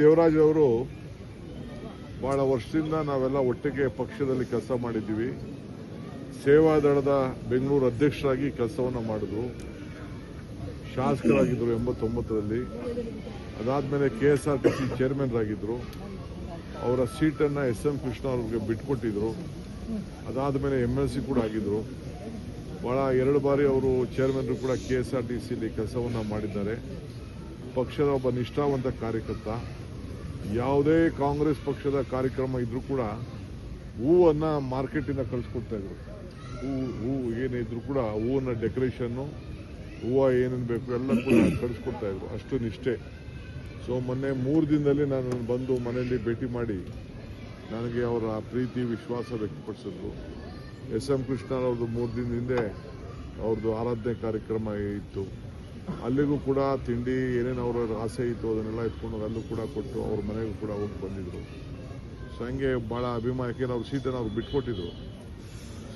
ದೇವರಾಜ್ ಅವರು ಬಹಳ ವರ್ಷದಿಂದ ನಾವೆಲ್ಲ ಒಟ್ಟಿಗೆ ಪಕ್ಷದಲ್ಲಿ ಕೆಲಸ ಮಾಡಿದ್ದೀವಿ. ಸೇವಾದಳದ ಬೆಂಗಳೂರು ಅಧ್ಯಕ್ಷರಾಗಿ ಕೆಲಸವನ್ನು ಮಾಡಿದ್ರು. ಶಾಸಕರಾಗಿದ್ದರು ಎಂಬತ್ತೊಂಬತ್ತರಲ್ಲಿ. ಅದಾದಮೇಲೆ K S R T C chairman ಆಗಿದ್ದರು ಅವರ ಸೀಟನ್ನು ಎಸ್ ಎಂ ಕೃಷ್ಣ ಅವ್ರಿಗೆ ಬಿಟ್ಕೊಟ್ಟಿದ್ರು. ಅದಾದಮೇಲೆ ಎಂ ಎಲ್ ಸಿ ಕೂಡ ಆಗಿದ್ದರು ಭಾಳ ಎರಡು ಬಾರಿ ಅವರು ಚೇರ್ಮನ್ರು ಕೂಡ K S R T C ಕೆಲಸವನ್ನು ಮಾಡಿದ್ದಾರೆ. ಪಕ್ಷದ ಒಬ್ಬ ನಿಷ್ಠಾವಂತ ಕಾರ್ಯಕರ್ತ, ಯಾವುದೇ ಕಾಂಗ್ರೆಸ್ ಪಕ್ಷದ ಕಾರ್ಯಕ್ರಮ ಇದ್ರೂ ಕೂಡ ಹೂವನ್ನು ಮಾರ್ಕೆಟಿಂದ ಕಳಿಸ್ಕೊಡ್ತಾ ಇದ್ರು. ಹೂವು ಹೂವು ಏನೇ ಇದ್ರೂ ಕೂಡ ಹೂವನ್ನ ಡೆಕೋರೇಷನ್ನು, ಹೂವು ಏನೇನು ಬೇಕು ಎಲ್ಲ ಕೂಡ ಕಳಿಸ್ಕೊಡ್ತಾ ಇದ್ರು. ಅಷ್ಟು ನಿಷ್ಠೆ. ಸೊ ಮೊನ್ನೆ ಮೂರು ದಿನದಲ್ಲಿ ನಾನು ಬಂದು ಮನೆಯಲ್ಲಿ ಭೇಟಿ ಮಾಡಿ ನನಗೆ ಅವರ ಪ್ರೀತಿ, ವಿಶ್ವಾಸ ವ್ಯಕ್ತಪಡಿಸಿದ್ರು. ಎಸ್ ಎಂ ಕೃಷ್ಣರವ್ರದ್ದು ಮೂರು ದಿನದ ಹಿಂದೆ ಅವ್ರದ್ದು ಆರಾಧನೆ ಕಾರ್ಯಕ್ರಮ ಇತ್ತು. ಅಲ್ಲಿಗೂ ಕೂಡ ತಿಂಡಿ ಏನೇನು ಅವರ ಆಸೆ ಇತ್ತು ಅದನ್ನೆಲ್ಲ ಹೋಗಿ ಅಲ್ಲೂ ಕೂಡ ಕೊಟ್ಟು ಅವ್ರ ಮನೆಗೂ ಕೂಡ ಹೋಗಿ ಬಂದಿದ್ರು. ಸೊ ಹಂಗೆ ಭಾಳ ಅಭಿಮಾನ ಯಾಕೆಂದ್ರೆ ಅವ್ರ ಸೀಟನ್ನು ಅವ್ರು ಬಿಟ್ಕೊಟ್ಟಿದ್ರು.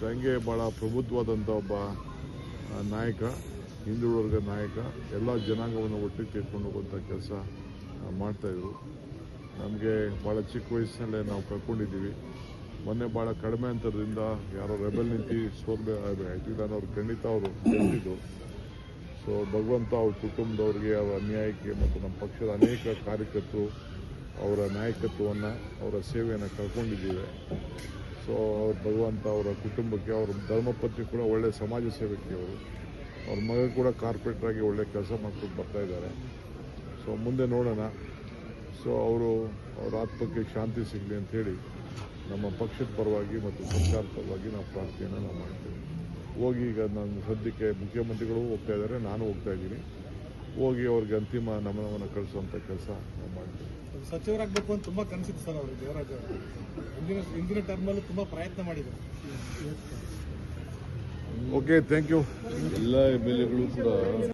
ಸಂಗೆ ಭಾಳ ಪ್ರಬುದ್ಧವಾದಂಥ ಒಬ್ಬ ನಾಯಕ ಹಿಂದುಳಿದ ನಾಯಕ, ಎಲ್ಲ ಜನಾಂಗವನ್ನು ಒಟ್ಟಿಗೆ ತೆಗೆದುಕೊಂಡು ಹೋಗುವಂಥ ಕೆಲಸ ಮಾಡ್ತಾಯಿದ್ರು ನಮಗೆ ಭಾಳ ಚಿಕ್ಕ ವಯಸ್ಸಿನಲ್ಲೇ ನಾವು ಕಳ್ಕೊಂಡಿದ್ದೀವಿ ಮೊನ್ನೆ ಭಾಳ ಕಡಿಮೆ ಅಂತರದಿಂದ ಯಾರೋ ರೆಬೆಲ್ ನಿಂತು ಸೋಲ್ಬೆ ಇಟ್ಟಿದ್ದಾನೆ ಅವ್ರು, ಖಂಡಿತ ಅವರು ಗೆದ್ದಿದ್ದು ಸೊ ಭಗವಂತ ಅವ್ರ ಕುಟುಂಬದವ್ರಿಗೆ ಅವರ ಅನ್ಯಾಯಕ್ಕೆ ಮತ್ತು ನಮ್ಮ ಪಕ್ಷದ ಅನೇಕ ಕಾರ್ಯಕರ್ತರು ಅವರ ನಾಯಕತ್ವವನ್ನು, ಅವರ ಸೇವೆಯನ್ನು ಕಳ್ಕೊಂಡಿದ್ದೀವಿ. ಸೊ ಅವ್ರ ಭಗವಂತ ಅವರ ಕುಟುಂಬಕ್ಕೆ, ಅವರ ಧರ್ಮಪತ್ನಿ ಕೂಡ ಒಳ್ಳೆಯ ಸಮಾಜ ಸೇವಕಿ ಅವರು. ಅವ್ರ ಮಗ ಕೂಡ ಕಾರ್ಪೊರೇಟ್ರಾಗಿ ಒಳ್ಳೆಯ ಒಳ್ಳೆ ಕೆಲಸ ಮಾಡ್ಕೊಂಡು ಬರ್ತಾ ಇದ್ದಾರೆ. ಸೊ ಮುಂದೆ ನೋಡೋಣ. ಸೊ ಅವರು, ಅವರ ಆತ್ಮಕ್ಕೆ ಶಾಂತಿ ಸಿಗಲಿ ಅಂತೇಳಿ ನಮ್ಮ ಪಕ್ಷದ ಪರವಾಗಿ ಮತ್ತು ಸರ್ಕಾರದ ಪರವಾಗಿ ನಾವು ಪ್ರಾರ್ಥನೆಯನ್ನು ನಾವು ಮಾಡ್ತೀವಿ. ಹೋಗಿ ಈಗ ನಾನು ಸದ್ಯಕ್ಕೆ ಮುಖ್ಯಮಂತ್ರಿಗಳು ಹೋಗ್ತಾ ಇದ್ದಾರೆ ನಾನು ಹೋಗ್ತಾ ಇದ್ದೀನಿ. ಹೋಗಿ ಅವ್ರಿಗೆ ಅಂತಿಮ ನಮನವನ್ನು ಕಳಿಸುವಂಥ ಕೆಲಸ ನಾವು ಮಾಡ್ತೀವಿ. ಸಚಿವರಾಗಬೇಕು ಅಂತ ತುಂಬಾ ಕನಸಿತ್ತು ಸರ್ ಅವರು ದೇವರಾಜ್ ಅವರು. ಹಿಂದಿನ ಹಿಂದಿನ ಟರ್ಮಲ್ಲಿ ತುಂಬಾ ಪ್ರಯತ್ನ ಮಾಡಿದರು. ಓಕೆ ಥ್ಯಾಂಕ್ ಯು ಎಲ್ಲ ಎಂ ಎಲ್ ಎಗಳು ಕೂಡ